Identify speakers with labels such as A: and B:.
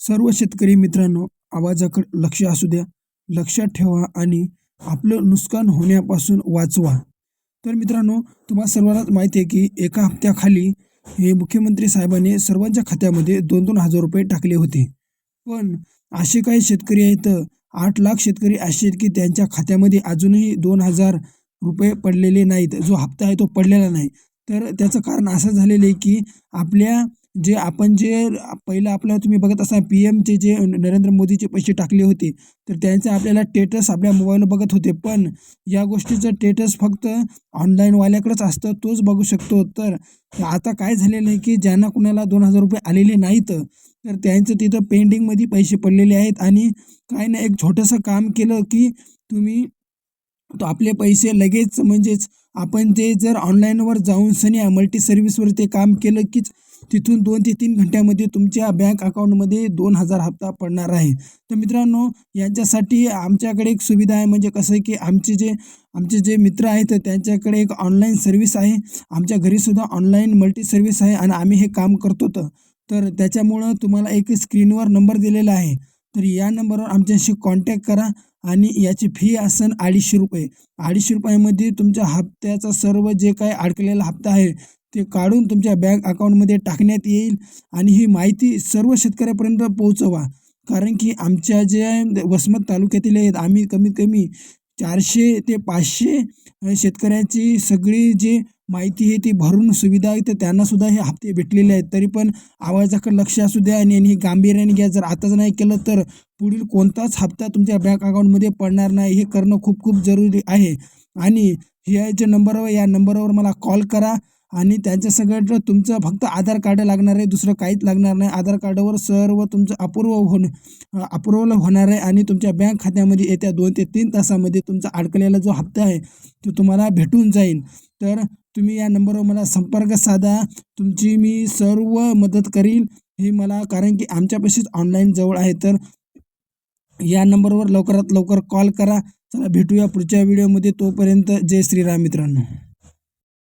A: सर्व शेतकरी मित्रांनो आवाजाकडे लक्ष असू द्या. लक्षात ठेवा आणि आपलं नुकसान होण्यापासून वाचवा. तर मित्रांनो तुम्हाला सर्वांनाच माहिती आहे की एका हप्त्याखाली हे मुख्यमंत्री साहेबांनी सर्वांच्या खात्यामध्ये दोन दोन हजार रुपये टाकले होते. पण असे काही शेतकरी आहेत आठ लाख शेतकरी असे आहेत की त्यांच्या खात्यामध्ये अजूनही दोन हजार रुपये पडलेले नाहीत. जो हप्ता आहे तो पडलेला नाही. तर त्याचं कारण असं झालेलं आहे की आपल्या जे आपण जे पहिलं आपल्याला तुम्ही बघत असाल पी एमचे जे नरेंद्र मोदीचे पैसे टाकले होते तर त्यांचं आपल्याला टेटस आपल्या मोबाईलवर बघत होते. पण या गोष्टीचं टेटस फक्त ऑनलाईनवाल्याकडंच असतं तोच बघू शकतो. तर आता काय झालेलं आहे की ज्यांना कुणाला दोन हजार रुपये आलेले नाहीत तर त्यांचं तिथं पेंडिंगमध्ये पैसे पडलेले आहेत. आणि काय ना एक छोटंसं काम केलं की तुम्ही तो आपले पैसे लगेच म्हणजेच आपण ते जर ऑनलाईनवर जाऊन सनी मल्टी सर्व्हिसवर ते काम केलं कीच तिथून दोन ते तीन घंट्यामध्ये तुमच्या बँक अकाउंटमध्ये दोन हजार हप्ता पडणार आहे. तर मित्रांनो यांच्यासाठी आमच्याकडे एक सुविधा आहे म्हणजे कसं आहे की आमचे जे आमचे जे मित्र आहेत त्यांच्याकडे एक ऑनलाईन सर्व्हिस आहे. आमच्या घरीसुद्धा ऑनलाईन मल्टी सर्व्हिस आहे आणि आम्ही हे काम करतो तर. त्याच्यामुळं तुम्हाला एक स्क्रीनवर नंबर दिलेला आहे. तर या नंबरवर आमच्याशी कॉन्टॅक्ट करा आणि याची फी असेल अडीचशे रुपये. अडीचशे रुपयामध्ये तुमच्या हप्त्याचा सर्व जे काही अडकलेला हप्ता आहे ते काढून तुमच्या बँक अकाउंटमध्ये टाकण्यात येईल आणि ही माहिती सर्व शेतकऱ्यापर्यंत पोहोचवा. कारण की आमच्या जे वसमत तालुक्यातील आहेत आम्ही कमीत कमी चारशे ते पाचशे शेतकऱ्यांची सगळी जी माहिती आहे ती भरून सुविधा आहे तर त्यांनासुद्धा हे हप्ते भेटलेले आहेत. तरी पण आवाजाकडे लक्ष असू द्या आणि हे गांभीर्याने घ्या. जर आताच नाही केलं तर पुढील कोणताच हप्ता तुमच्या बँक अकाउंटमध्ये पडणार नाही. हे करणं खूप खूप जरुरी आहे. आणि हे जे नंबरवर या नंबरवर मला कॉल करा. आणि त्यांच्या सगळं तुमचं फक्त आधार कार्ड लागणार आहे दुसरं काहीच लागणार नाही. आधार कार्डावर सर्व तुमचं अपूर्व होणं अप्रुवल होणार आहे आणि तुमच्या बँक खात्यामध्ये येत्या दोन ते तीन तासामध्ये तुमचा अडकलेला जो हप्ता आहे तो तुम्हाला भेटून जाईल. तर तुम्ही या नंबरवर मला संपर्क साधा तुमची मी सर्व मदत करील हे मला कारण की आमच्यापाशीच ऑनलाईन जवळ आहे. तर या नंबरवर लवकरात लवकर कॉल करा. चला भेटूया पुढच्या व्हिडिओमध्ये तोपर्यंत जय श्रीराम मित्रांनो.